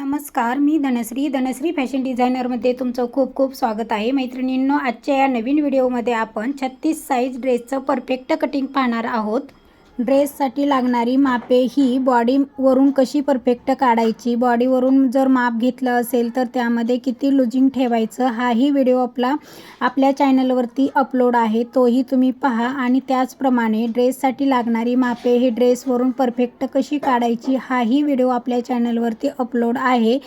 नमस्कार मी धनश्री. धनश्री फॅशन डिझायनरमध्ये तुमचं खूप खूप स्वागत आहे. मैत्रिणींनो आजच्या या नवीन व्हिडिओमध्ये आपण छत्तीस साईज ड्रेसचं परफेक्ट कटिंग पाहणार आहोत. ड्रेससाठी लागणारी मापे ही बॉडीवरून कशी परफेक्ट काढायची? बॉडीवरून जर माप घेतलं असेल तर त्यामध्ये किती लुजिंग ठेवायचं? हाही व्हिडिओ आपला आपल्या चॅनलवरती अपलोड आहे. तोही तुम्ही पहा. आणि त्याचप्रमाणे ड्रेससाठी लागणारी मापे ही ड्रेसवरून परफेक्ट कशी काढायची? हाही व्हिडिओ आपल्या चॅनलवरती अपलोड आहे.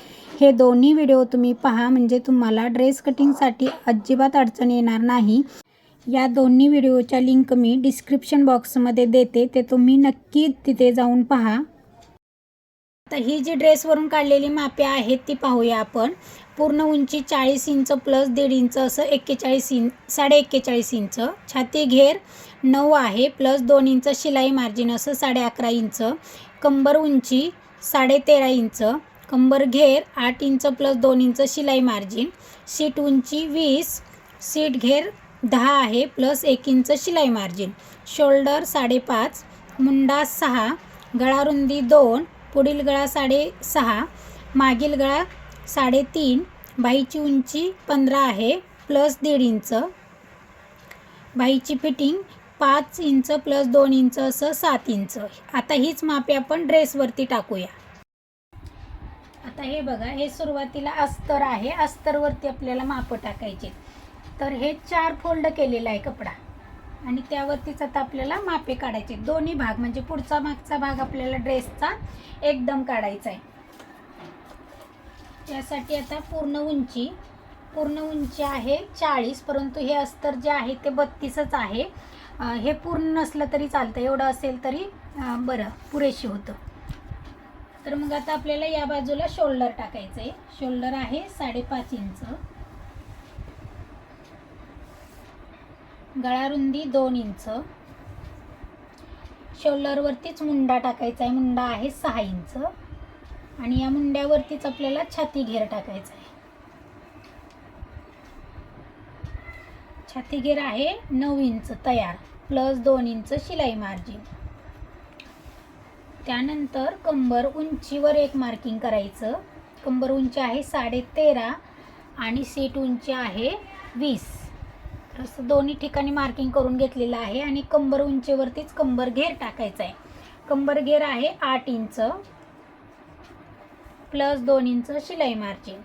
हे दोन्ही व्हिडिओ तुम्ही पहा. म्हणजे तुम्हाला ड्रेस कटिंगसाठी अजिबात अडचण येणार नाही. या दोन्ही व्हिडिओच्या लिंक मी डिस्क्रिप्शन बॉक्समध्ये देते ते तुम्ही नक्की तिथे जाऊन पहा. आता ही जी ड्रेसवरून काढलेली मापे आहेत ती पाहूया आपण. पूर्ण उंची चाळीस इंच प्लस दीड इंच असं एक्केचाळीस इंच साडे एक्केचाळीस इंच. छाती घेर नऊ आहे प्लस दोन इंच शिलाई मार्जिन असं साडे अकरा इंच. कंबर उंची साडे तेरा इंच. कंबर घेर आठ इंच प्लस दोन इंच शिलाई मार्जिन. सीट उंची वीस सीट घेर दहा आहे प्लस एक इंच शिलाई मार्जिन. शोल्डर साडेपाच मुंडा सहा गळारुंदी दोन पुढील गळा साडेसहा मागील गळा साडेतीन बाईची उंची पंधरा आहे प्लस दीड इंच. बाईची फिटिंग पाच इंच प्लस दोन इंच असं सात इंच. आता हीच मापे आपण ड्रेसवरती टाकूया. आता हे बघा हे सुरुवातीला अस्तर आहे. अस्तरवरती आपल्याला मापं टाकायचे तर हे चार फोल्ड केलेला आहे कपडा. आणि त्यावरतीच आता आपल्याला मापे काढायचे. दोन्ही भाग म्हणजे पुढचा मागचा भाग आपल्याला ड्रेसचा एकदम काढायचा आहे. त्यासाठी आता पूर्ण उंची पूर्ण उंची आहे चाळीस परंतु हे अस्तर जे आहे ते बत्तीसच आहे. हे पूर्ण नसलं तरी चालतं. एवढं असेल तरी बरं पुरेशी होतं. तर मग आता आपल्याला या बाजूला शोल्डर टाकायचं आहे शोल्डर आहे साडेपाच इंच. गळारुंदी दोन इंच. शोल्डरवरतीच मुंडा टाकायचा आहे. मुंडा आहे सहा इंच. आणि या मुंड्यावरतीच आपल्याला छाती घेर टाकायचा आहे. छाती घेर आहे नऊ इंच तयार प्लस दोन इंच शिलाई मार्जिन. त्यानंतर कंबर उंचीवर एक मार्किंग करायचं. कंबर उंची आहे साडे तेरा आणि सीट उंची आहे वीस. असं दोन्ही ठिकाणी मार्किंग करून घेतलेलं आहे आणि कंबर उंचीवरतीच कंबर घेर टाकायचा आहे कंबर घेर आहे आठ इंच प्लस दोन इंच शिलाई मार्जिन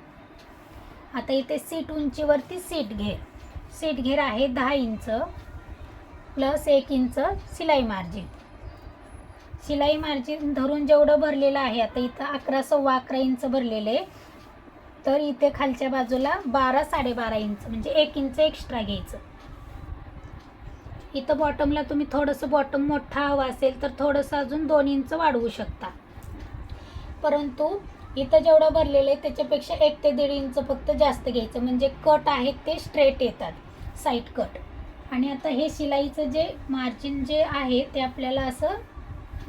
आता इथे सीट उंचीवरती सीट घेर. सीट घेर आहे दहा इंच प्लस एक इंच शिलाई मार्जिन शिलाई मार्जिन धरून जेवढं भरलेलं आहे आता इथं अकरा सव्वा अकरा इंच भरलेले. आहे. तर इथे खालच्या बाजूला बारा साडेबारा इंच म्हणजे एक इंच एक्स्ट्रा घ्यायचं. इथं बॉटमला तुम्ही थोडंसं बॉटम मोठा हवा असेल तर थोडंसं अजून दोन इंच वाढवू शकता. परंतु इथं जेवढं भरलेलं आहे त्याच्यापेक्षा एक ते दीड इंच फक्त जास्त घ्यायचं म्हणजे कट आहेत ते स्ट्रेट येतात साईड कट आणि आता हे शिलाईचं जे मार्जिन जे आहे ते आपल्याला असं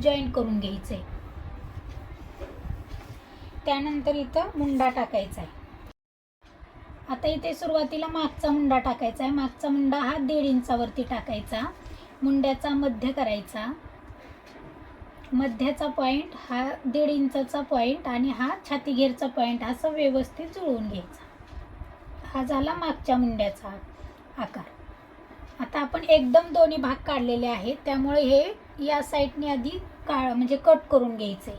जॉईन करून घ्यायचं आहे त्यानंतर इथं मुंडा टाकायचा आहे. आता इथे सुरुवातीला मागचा मुंडा टाकायचा आहे. मागचा मुंडा हा दीड इंचावरती टाकायचा. मुंड्याचा मध्य करायचा. मध्याचा पॉईंट हा दीड इंचाचा पॉईंट आणि हा छातीघेरचा पॉईंट असं व्यवस्थित जुळवून घ्यायचा. हा झाला मागच्या मुंड्याचा आकार. आता आपण एकदम दोन्ही भाग काढलेले आहेत. त्यामुळे हे या साईडने आधी काळ म्हणजे कट करून घ्यायचे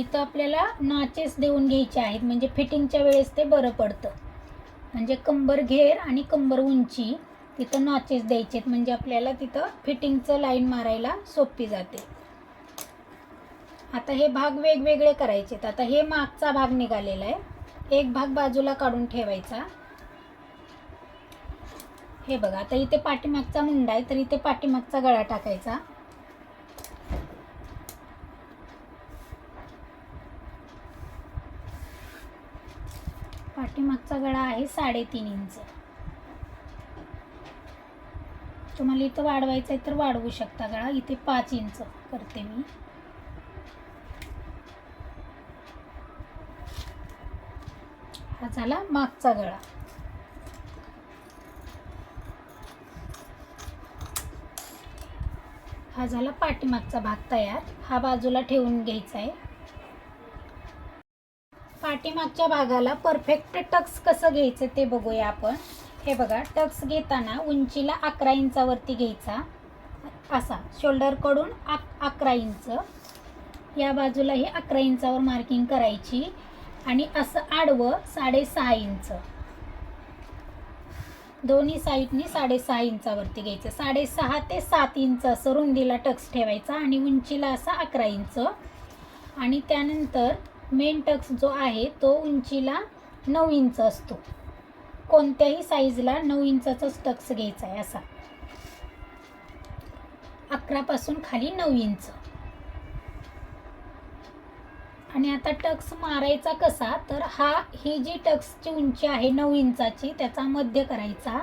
इथं आपल्याला नाचेस देऊन घ्यायचे आहेत. म्हणजे फिटिंगच्या वेळेस ते बरं पडतं. म्हणजे कंबर घेर आणि कंबर उंची तिथं नॉचेस द्यायचे आहेत. म्हणजे आपल्याला तिथं फिटिंगचं लाईन मारायला सोपी जाते. आता हे भाग वेगवेगळे करायचे आता हे मागचा भाग निघालेला आहे. एक भाग बाजूला काढून ठेवायचा. हे बघा आता इथे पाठीमागचा मुंडा आहे तर इथे पाठीमागचा गळा टाकायचा. पाठीमागचा गळा आहे साडेतीन इंच. तुम्हाला इथं वाढवायचं आहे तर वाढवू शकता गळा. इथे पाच इंच करते मी. हा झाला मागचा गळा. हा झाला पाठीमागचा भाग तयार. हा बाजूला ठेवून घ्यायचा आहे पाठीमागच्या भागाला परफेक्ट टक्स कसं घ्यायचं ते बघूया आपण. हे बघा टक्स घेताना उंचीला अकरा इंचावरती घ्यायचा. असा शोल्डरकडून अक अकरा इंच. या बाजूलाही अकरा इंचावर मार्किंग करायची. आणि असं आडवं साडेसहा इंच. दोन्ही साईडनी साडेसहा इंचावरती घ्यायचं. साडेसहा ते सात इंच असं रुंदीला टक्स ठेवायचा आणि उंचीला असा अकरा इंच. आणि त्यानंतर मेन टक्स जो आहे तो उंचीला नऊ इंच असतो. कोणत्याही साईजला नऊ इंचाचाच टक्स घ्यायचा आहे असा. अकरापासून खाली नऊ इंच. आणि आता टक्स मारायचा कसा? तर हा ही जी टक्सची उंची आहे नऊ इंचाची त्याचा मध्य करायचा.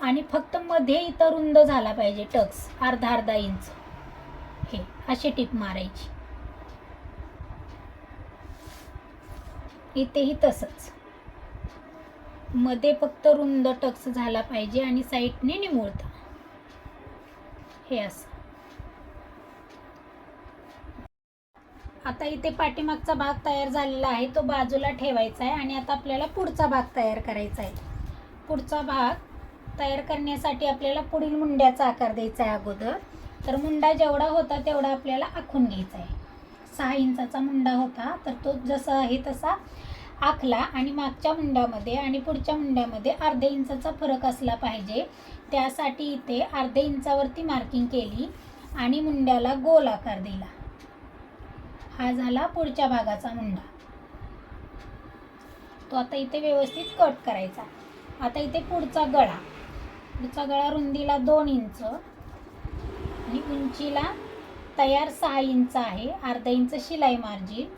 आणि फक्त मध्ये इथं रुंद झाला पाहिजे टक्स अर्धा अर्धा इंच. हे अशी टीप मारायची. इथेही तसंच. मध्ये फक्त रुंद टक्स झाला पाहिजे आणि साईडने निमुळता. हे असं. आता इथे पाठीमागचा भाग तयार झालेला आहे तो बाजूला ठेवायचा आहे आणि आता आपल्याला पुढचा भाग तयार करायचा आहे. पुढचा भाग तयार करण्यासाठी आपल्याला पुढील मुंड्याचा आकार द्यायचा आहे अगोदर. तर मुंडा जेवढा होता तेवढा आपल्याला आखून घ्यायचा आहे. सहा इंचाचा मुंडा होता तर तो जसा आहे तसा आखला आणि मागच्या मुंडामध्ये आणि पुढच्या मुंड्यामध्ये अर्ध्या इंचाचा फरक असला पाहिजे. त्यासाठी इथे अर्ध्या इंचावरती मार्किंग केली आणि मुंड्याला गोल आकार दिला. हा झाला पुढच्या भागाचा मुंडा. तो आता इथे व्यवस्थित कट करायचा. आता इथे पुढचा गळा. पुढचा गळा रुंदीला दोन इंच आणि उंचीला तयार सहा इंच आहे. अर्धा इंच शिलाई मार्जिन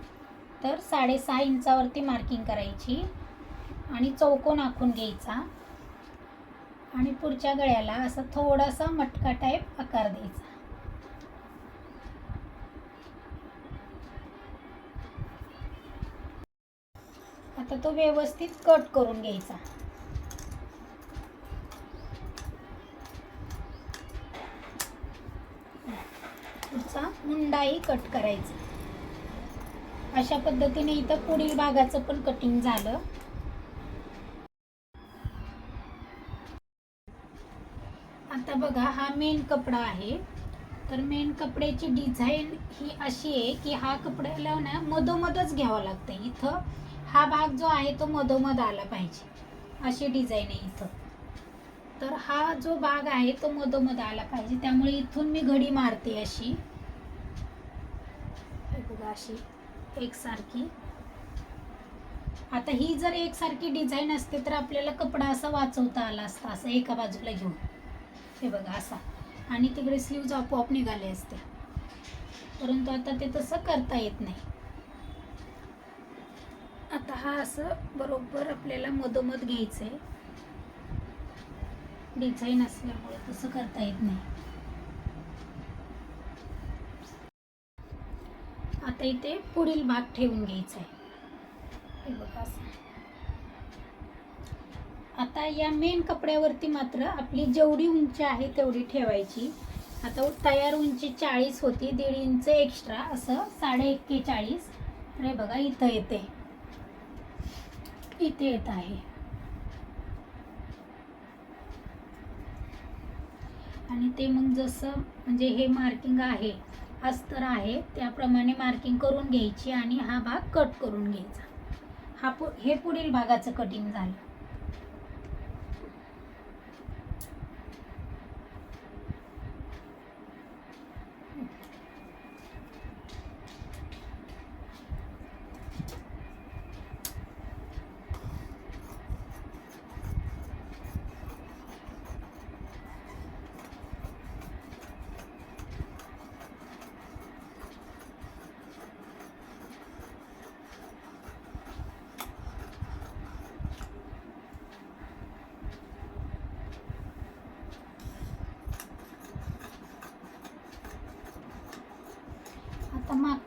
तर साडेसहा इंचावरती मार्किंग करायची आणि चौकोन आखून घ्यायचा. आणि पुढच्या गळ्याला असा थोडासा मटका टाईप आकार द्यायचा. आता तो व्यवस्थित कट करून घ्यायचा. पुढचा मुंडाही कट करायचा. अशा पद्धतीने इथं पुढील भागाचं पण कटिंग झालं. आता बघा हा मेन कपडा आहे. तर मेन कपड्याची डिझाईन ही अशी आहे की हा कपड्याला ना मधोमधच घ्यावा लागतं. इथं हा भाग जो आहे तो मधोमध आला पाहिजे. अशी डिझाईन आहे इथं. तर हा जो भाग आहे तो मधोमध आला पाहिजे. त्यामुळे इथून मी घडी मारते अशी. बघा अशी. एकसारखी. आता ही जर एकसारखी डिझाईन असते तर आपल्याला कपडा असा वाचवता आला असता असं एका बाजूला घेऊन. हे बघा असा. आणि तिकडे स्लीव्ज आपोआप निघाले असते. परंतु आता ते तसं करता येत नाही. आता हा असं बरोबर आपल्याला मधोमध घ्यायचं आहे डिझाईन असल्यामुळे तसं करता येत नाही. आता इथे पुढील भाग ठेवून घ्यायचा आहे. हे बघा आता या मेन कपड्यावरती मात्र आपली जेवढी उंची आहे तेवढी ठेवायची. आता तयार उंची चाळीस होती दीड इंच एक्स्ट्रा असं साडे एक्केचाळीस. अरे बघा इथं येते. इथे येत आहे. आणि ते मग जसं म्हणजे हे मार्किंग आहे अस्तर आहे त्याप्रमाणे मार्किंग करून घ्यायची आणि हा भाग कट करून घ्यायचा. हा पु हे पुढील भागाचं कटिंग झालं.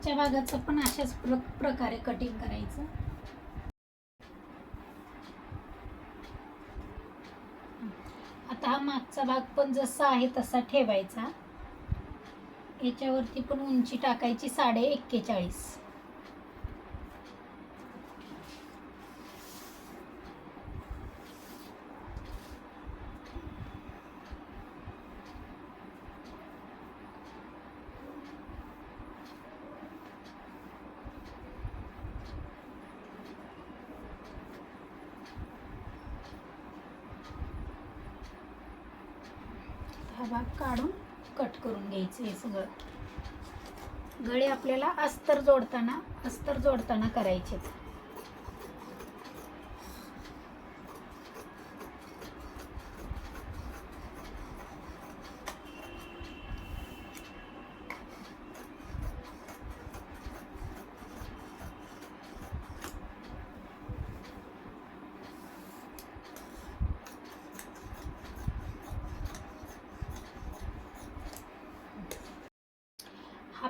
मागच्या भागाचं पण अशाच प्र प्रकारे कटिंग करायचं. आता हा मागचा भाग पण जसा आहे तसा ठेवायचा. याच्यावरती पण उंची टाकायची साडे एक्केचाळीस. हा भाग काढून कट करून घ्यायचं हे सगळं. गळे आपल्याला अस्तर जोडताना अस्तर जोडताना करायचे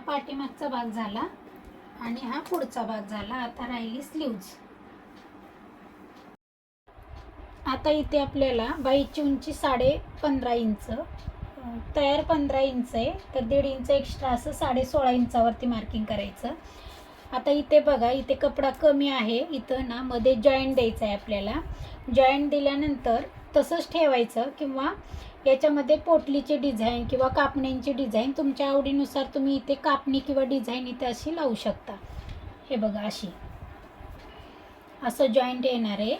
पाठीमागचा भाग झाला आणि हा पुढचा भाग झाला. आता राहिली स्लीव्ज आता इथे आपल्याला बाईची उंची साडे पंधरा इंच तयार पंधरा इंच आहे. तर दीड इंच एक्स्ट्रा असं साडे सोळा इंचावरती मार्किंग करायचं. आता इथे बघा इथे कपडा कमी आहे. इथं ना मध्ये जॉईंट द्यायचं आहे आपल्याला. जॉईंट दिल्यानंतर तसंच ठेवायचं किंवा याच्यामध्ये पोटलीचे डिझाईन किंवा कापण्यांची डिझाईन तुमच्या आवडीनुसार तुम्ही इथे कापणी किंवा डिझाईन इथे अशी लावू शकता. हे बघा अशी. असं जॉईंट येणार आहे.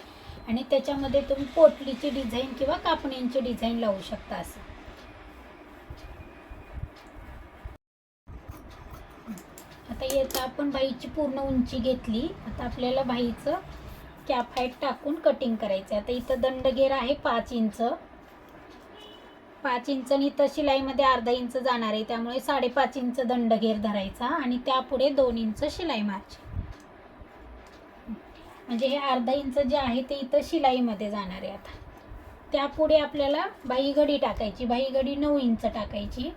आणि त्याच्यामध्ये तुम्ही पोटलीची डिझाईन किंवा कापण्यांची डिझाईन लावू शकता असं. आता याचा आपण बाईची पूर्ण उंची घेतली. आता आपल्याला बाईचं कॅप हाईट टाकून कटिंग करायचं आता इथं दंडगेर आहे पाच इंच. पाच इंच आणि इथं शिलाईमध्ये अर्धा इंच जाणार आहे. त्यामुळे साडेपाच इंच दंडगेर धरायचा आणि त्यापुढे दोन इंच शिलाई मारायची म्हणजे हे अर्धा इंच जे आहे ते इथं शिलाईमध्ये जाणार आहे आता. त्यापुढे आपल्याला बाई घडी टाकायची. बाई घडी नऊ इंच टाकायची.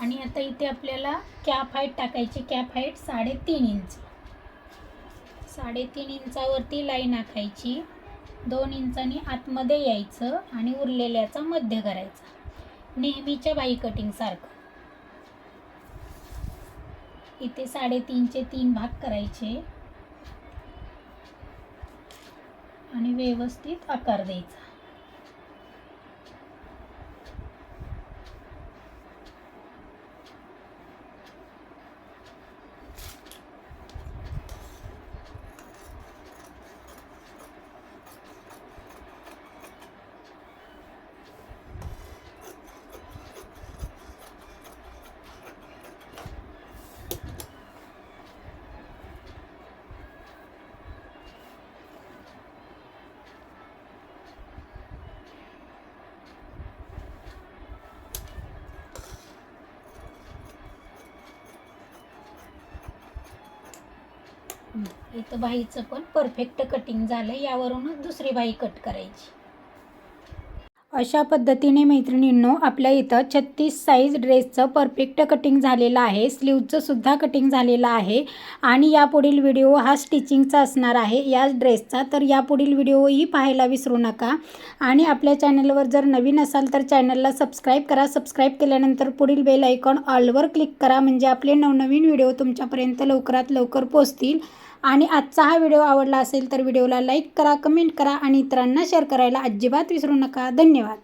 आणि आता इथे आपल्याला कॅप हाईट टाकायची. कॅप हाईट साडेतीन इंच. साडेतीन इंचावरती लाईन आखायची. दोन इंचांनी आतमध्ये यायचं आणि उरलेल्याचा मध्य करायचा. नेहमीच्या बाई कटिंगसारखं इथे साडेतीनचे तीन भाग करायचे. आणि व्यवस्थित आकार द्यायचा. इथं बाईचं पण परफेक्ट कटिंग झालं यावरूनच दुसरी बाई कट करायची. अशा पद्धतीने मैत्रिणींनो आपल्या इथं छत्तीस साईज ड्रेसचं परफेक्ट कटिंग झालेलं आहे स्लीवचं सुद्धा कटिंग झालेलं आहे. आणि यापुढील व्हिडिओ हा स्टिचिंगचा असणार आहे. याच ड्रेसचा तर यापुढील व्हिडिओही पाहायला विसरू नका. आणि आपल्या चॅनलवर जर नवीन असाल तर चॅनलला सबस्क्राईब करा. सबस्क्राईब केल्यानंतर पुढील बेल आयकॉन ऑलवर क्लिक करा. म्हणजे आपले नवनवीन व्हिडिओ तुमच्यापर्यंत लवकरात लवकर पोचतील आणि आजचा हा व्हिडिओ आवडला असेल तर व्हिडिओला लाईक करा कमेंट करा आणि इतरांना शेअर करायला अजिबात विसरू नका. धन्यवाद.